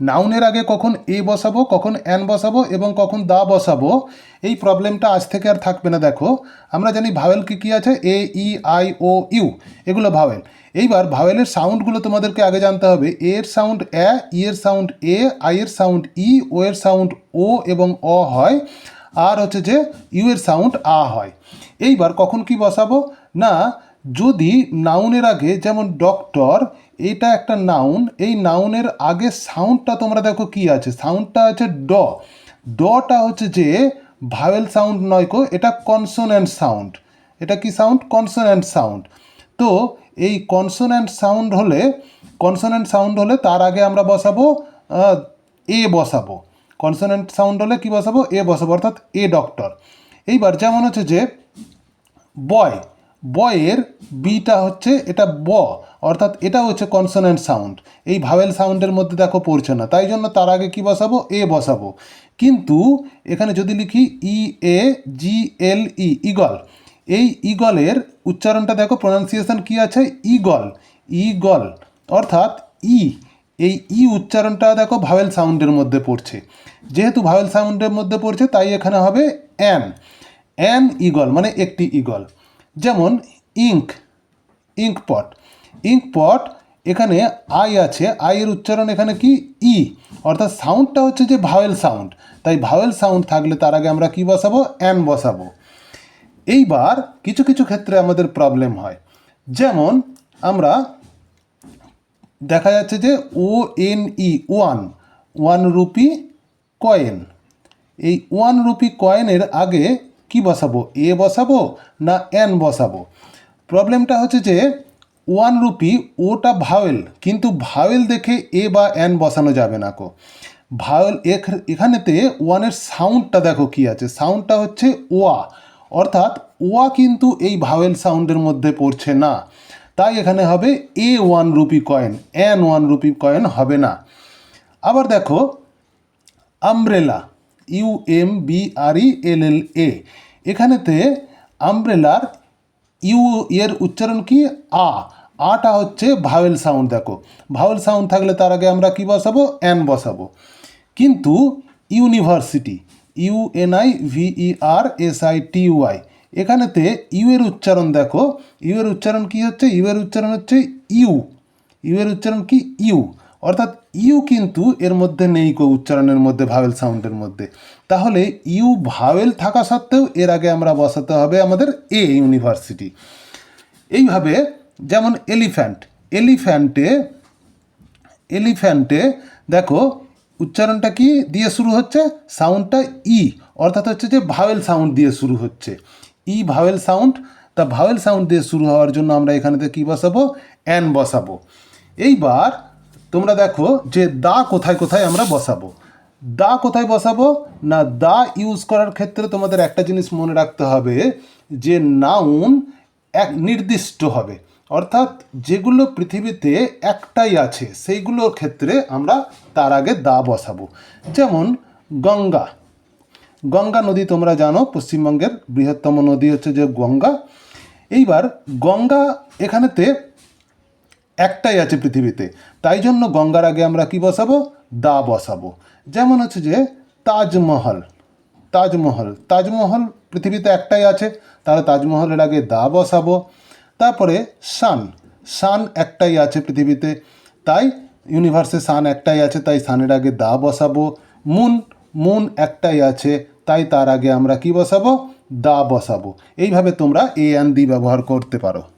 নাউনের আগে কখন এ বসাবো, কখন অ্যান বসাবো এবং কখন দা বসাবো, এই প্রবলেমটা আজ থেকে আর থাকবে না, দেখো। আমরা জানি ভাওয়েল কী কী আছে? A, E, I, O, U, এগুলো ভাওয়েল। এইবার ভাওয়েলের সাউন্ডগুলো তোমাদেরকে আগে জানতে হবে। এর সাউন্ড এ, ই এর সাউন্ড এ, আই এর সাউন্ড ই, ও এর সাউন্ড ও এবং অ হয়। আর হচ্ছে যে, ইউ এর সাউন্ড আ হয়। এইবার কখন কি বসাবো? না যদি নাউনের আগে যেমন ডক্টর এটা একটা নাউন এই নাউনের আগে সাউন্ডটা তোমরা দেখো কি আছে? সাউন্ডটা আছে ড ডটা হচ্ছে যে ভাওয়েল সাউন্ড নয় কো, এটা কনসোনেন্ট সাউন্ড এটা কি সাউন্ড কনসোনেন্ট সাউন্ড তো এই কনসোনেন্ট সাউন্ড হলে কনসোনেন্ট সাউন্ড হলে তার আগে আমরা বসাবো এ বসাবো। কনসোনেন্ট সাউন্ড হলে কি বসাবো? এ বসাবো, অর্থাৎ এ ডক্টর এইবার যেমন হচ্ছে যে বয় বয়ের বিটা হচ্ছে এটা ব, অর্থাৎ এটা হচ্ছে কনসোনেন্ট সাউন্ড এই ভাওয়েল সাউন্ডের মধ্যে দেখো পড়ছে না, তাই জন্য তার আগে কি বসাবো? এ বসাবো। কিন্তু এখানে যদি লিখি ই, এ, জি, এল, ই ইগল এই ইগলের উচ্চারণটা দেখো প্রনাউন্সিয়েশন কি আছে? ইগল ইগল অর্থাৎ ই। এই ই উচ্চারণটা দেখো ভাওয়েল সাউন্ডের মধ্যে পড়ছে। যেহেতু ভাওয়েল সাউন্ডের মধ্যে পড়ছে, তাই এখানে হবে অ্যান অ্যান ইগল মানে একটি ইগল যেমন ink ink pot ink pot এখানে আই আছে আইয়ের উচ্চারণ এখানে কি? ই। অর্থাৎ সাউন্ডটা হচ্ছে যে ভাওয়েল সাউন্ড। তাই ভাওয়েল সাউন্ড থাকলে তার আগে আমরা কি বসাবো? অ্যান বসাবো। এইবার কিছু কিছু ক্ষেত্রে আমাদের প্রবলেম হয়। যেমন আমরা দেখা যাচ্ছে যে O N E, one. One rupee coin. এই ওয়ান রুপি কয়েনের আগে কি বসাবো? এ বসাবো না এন বসাবো? প্রবলেমটা হচ্ছে যে ওয়ান রুপি ওটা ভাওয়েল, কিন্তু ভাওয়েল দেখে এ বা এন বসানো যাবে না কো। ভাওয়েল এখ- এখানেতে ওয়ানের সাউন্ডটা দেখো কি আছে। সাউন্ডটা হচ্ছে ওয়া। অর্থাৎ ওয়া কিন্তু এই ভাওয়েল সাউন্ডের মধ্যে পড়ছে না। তাই এখানে হবে a one rupee coin an one rupee coin হবে না। আবার দেখো umbrella U M B R E L L A এখানেতে আমব্রেলার ইউ এর উচ্চারণ কি? আ। আটা হচ্ছে ভাওয়েল সাউন্ড দেখো। ভাওয়েল সাউন্ড থাকলে তার আগে আমরা কি বসাবো? এন বসাবো। কিন্তু university U N I V E R S I T এখানেতে ইউ এর উচ্চারণ, দেখো। ইউ এর উচ্চারণ কি হচ্ছে? ইউ এর উচ্চারণ হচ্ছে ইউ ইউ এর উচ্চারণ কি? ইউ অর্থাৎ ইউ কিন্তু এর মধ্যে নেই কো উচ্চারণের মধ্যে ভাওয়েল সাউন্ডের মধ্যে। তাহলে ইউ ভাওয়েল থাকা সত্ত্বেও এর আগে আমরা বসাতে হবে আমাদের এ ইউনিভার্সিটি এইভাবে যেমন এলিফ্যান্ট এলিফ্যান্টে এলিফ্যান্টে দেখো উচ্চারণটা কি দিয়ে শুরু হচ্ছে? সাউন্ডটা ই, অর্থাৎ হচ্ছে যে ভাওয়েল সাউন্ড দিয়ে শুরু হচ্ছে। ই ভাওয়েল সাউন্ড তা ভাওয়েল সাউন্ড দিয়ে শুরু হওয়ার জন্য আমরা এখানেতে কী বসাবো? অ্যান বসাবো। এইবার তোমরা দেখো যে দা কোথায় কোথায় আমরা বসাবো। দা কোথায় বসাবো? না, দা ইউজ করার ক্ষেত্রে তোমাদের একটা জিনিস মনে রাখতে হবে যে নাউন এক নির্দিষ্ট হবে। অর্থাৎ যেগুলো পৃথিবীতে একটাই আছে, সেইগুলোর ক্ষেত্রে আমরা তার আগে দা বসাবো। যেমন গঙ্গা। গঙ্গা নদী তোমরা জানো, পশ্চিমবঙ্গের বৃহত্তম নদী হচ্ছে যে গঙ্গা। এইবার গঙ্গা এখানেতে একটাই আছে পৃথিবীতে। তাই জন্য গঙ্গার আগে আমরা কি বসাবো? দা বসাবো। যেমন হচ্ছে যে, তাজমহল। তাজমহল। তাজমহল পৃথিবীতে একটাই আছে। তাহলে তাজমহলের আগে দা বসাবো। তারপরে সান। সান একটাই আছে পৃথিবীতে। তাই ইউনিভার্সে সান একটাই আছে, তাই সানের আগে দা বসাবো। মুন। মুন একটাই আছে, তাই তার আগে আমরা কি বসাবো? দা বসাবো। এইভাবে তোমরা এ অ্যান দি ব্যবহার করতে পারো।